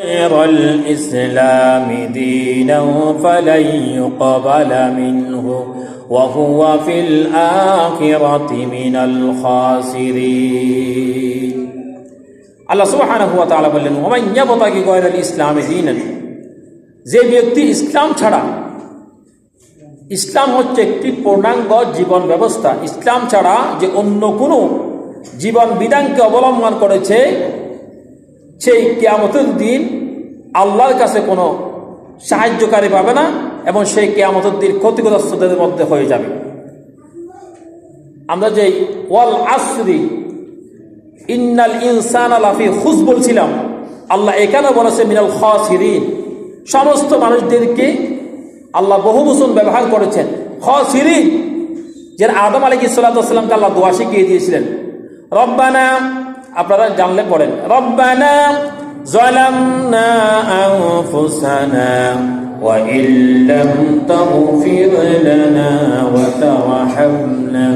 غير الإسلام دينا فلن يقبل منه وهو في الآخرة من الخاسرين আল্লাহ সুবহানাহু ওয়া তাআলা বললেন ওমান ইয়াবতাগি গায়রাল ইসলামি দীনান যে ব্যক্তি ইসলাম ছাড়া ইসলাম হচ্ছে একটি পূর্ণাঙ্গ জীবন ব্যবস্থা ইসলাম ছাড়া যে অন্য কোনো জীবন বিধানকে অবলম্বন করেছে সেই কেয়ামতের দিন আল্লাহর কাছে কোনো সাহায্যকারী পাবে না এবং সেই কেয়ামতের দিন ক্ষতিগ্রস্তদের মধ্যে হয়ে যাবে। আমরা যে ওয়াল আসরি, ইন্নাল ইনসান আলাফি খুশ বলছিলাম, আল্লাহ এখানে বলেছে মিনাল খাসিরিন। সমস্ত মানুষদেরকে আল্লাহ বহু বচন ব্যবহার করেছেন। খাসিরিন যে আদম আলী ইসালাতামকে আল্লাহ দোয়া শিখিয়ে দিয়েছিলেন। রব্বানা আপনারা জানলে পড়েন রব্বানা ظلمنا أنفسنا وإن لم تغفر لنا وترحمنا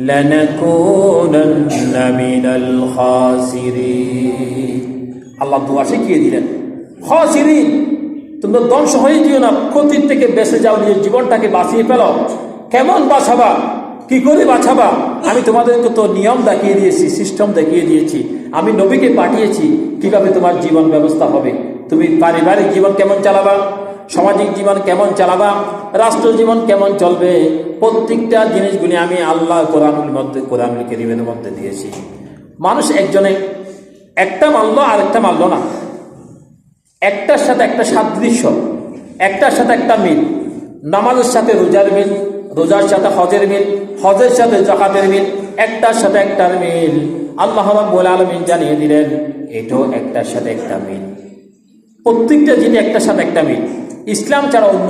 لنكونن من الخاسرين আল্লাহ দোয়া শিখিয়ে দিলেন খাসিরিন তোমরা ধ্বংস হয়ে যেও না ক্ষতির থেকে বেঁচে যাও নিজের জীবনটাকে বাঁচিয়ে ফেলো কেমন বাঁচাবা কি করে বাঁচাবা? আমি তোমাদেরকে তো নিয়ম দেখিয়ে দিয়েছি সিস্টেম দেখিয়ে দিয়েছি। আমি নবীকে পাঠিয়েছি, কীভাবে তোমার জীবন ব্যবস্থা হবে? তুমি পারিবারিক জীবন কেমন চালাবা? সামাজিক জীবন কেমন চালাবা? রাষ্ট্র জীবন কেমন চলবে? প্রত্যেকটা জিনিসগুলি আমি আল্লাহ কোরআনের মধ্যে, কোরআনুল কেরিমের মধ্যে দিয়েছি। মানুষ একজনে একটা মানলো আর একটা মানলো না। একটার সাথে একটা সাদৃশ্য, একটার সাথে একটা মিল, নামাজের সাথে রোজার মিল রোজার সাথে হজের মিল, হজের সাথে জাকাতের মিল, একটার সাথে একটার মিল। আল্লাহ রাব্বুল আলামিন জানিয়ে দিলেন, এটাও একটার সাথে একটা মিল। প্রত্যেকটা জিনিস একটার সাথে একটা মিল, ইসলাম ছাড়া অন্য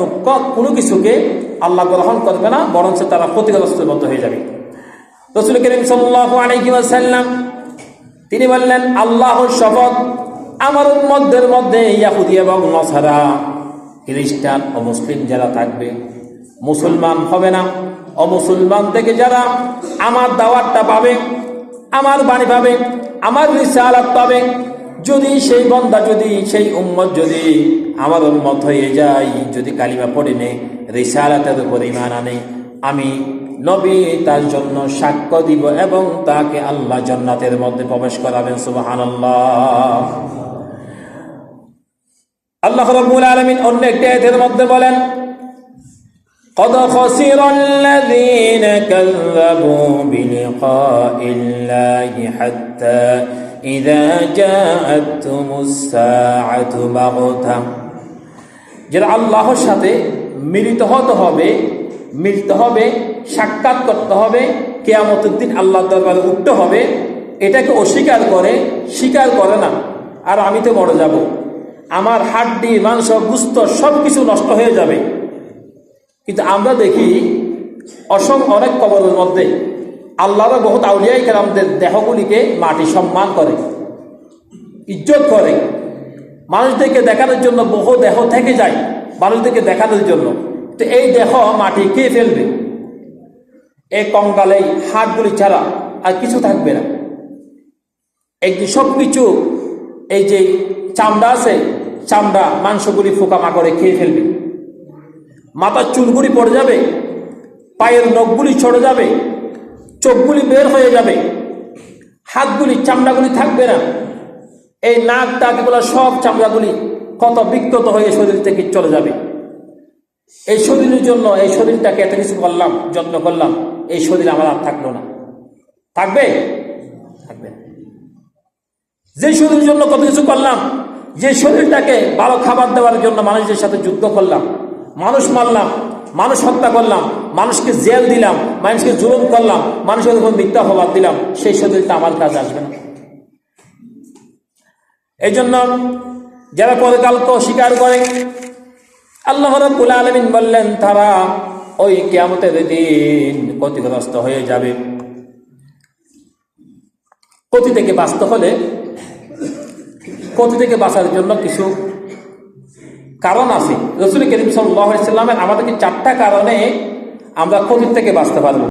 কোনো কিছুকে আল্লাহ গ্রহণ করবে না, বরঞ্চ তারা ক্ষতিগ্রস্তের মতো হয়ে যাবে। রসুল করিম ওয়াসাল্লাম, তিনি বললেন, আল্লাহর শপথ আমার উম্মতদের মধ্যে ইয়াহুদি এবং নসারা খ্রিস্টান ও মুসলিম যারা থাকবে মুসলমান হবে না। অমুসলমান থেকে যারা আমার দাওয়াতটা পাবে, আমার বাণী পাবে, আমার রিসালাত পাবে, যদি সেই বন্দা, যদি সেই উম্মত, যদি আমার উম্মত হয়ে যায়, যদি কালিমা পড়ে নে, রিসালাতের উপর ইমান আনে, আমি নবী তার জন্য সাক্ষ্য দিব এবং তাকে আল্লাহ জান্নাতের মধ্যে প্রবেশ করাবেন, সুবহানাল্লাহ। আল্লাহ রাব্বুল আলামিন অন্য একটি আয়াতের মধ্যে বলেন قد خسر الذين كذبوا بلقاء الله حتى إذا جاءتهم الساعة بغتة যারা আল্লাহর সাথে মিলিত হতে হবে মিলতে হবে সাক্ষাৎ করতে হবে কেয়ামতের দিন আল্লাহ দরবারে উঠতে হবে এটাকে অস্বীকার করে স্বীকার করে না আর আমি তো মরে যাব আমার হাড্ডি মাংস গুস্ত সব কিছু নষ্ট হয়ে যাবে কিন্তু আমরা দেখি অসম অনেক কবরের মধ্যে আল্লাহরা বহুত আউলিয়াই কেরামদের দেহগুলিকে মাটি সম্মান করে, ইজ্জত করে। মানুষদেরকে দেখানোর জন্য বহু দেহ থেকে যায় মানুষদেরকে দেখানোর জন্য। তো এই দেহ মাটি কে ফেলবে? এই কঙ্কালে হাটগুলি ছাড়া আর কিছু থাকবে না। একদিন সব কিছু এই যে চামড়া আছে, চামড়া মাংসগুলি ফোকা মাকড়ে খেয়ে ফেলবে। মাথার চুলগুলি পড়ে যাবে, পায়ের নখগুলি ছড়ে যাবে, চোখগুলি বের হয়ে যাবে, হাতগুলি চামড়াগুলি থাকবে না। এই নাক টাকগুলো সব চামড়াগুলি কত বিক্ষত হয়ে শরীর থেকে চলে যাবে। এই শরীরের জন্য, এই শরীরটাকে এত কিছু করলাম, যত্ন করলাম, এই শরীর আমার আর থাকল না। থাকবে? থাকবে। যে শরীরের জন্য কত কিছু করলাম, যে শরীরটাকে ভালো খাবার দেওয়ার জন্য মানুষের সাথে যুদ্ধ করলাম মানুষ মারলাম, মানুষ হত্যা করলাম, মানুষকে জেল দিলাম, মানুষকে জুলুম করলাম, মানুষের উপর মিথ্যা অপবাদ দিলাম, সেই শরীরটা আমার কাজ আসবে না। এই জন্য যারা পরকালকে অস্বীকার করে, আল্লাহ রব্বুল আলমিন বললেন, তারা ওই কেয়ামতের দিন ক্ষতিগ্রস্ত হয়ে যাবে। ক্ষতি থেকে বাঁচতে হলে, ক্ষতি থেকে বাঁচার জন্য কিছু কারণ আছে। রসুল করিম সাল্লামের আমাদেরকে চারটা কারণে আমরা ক্ষতির থেকে বাঁচতে পারব।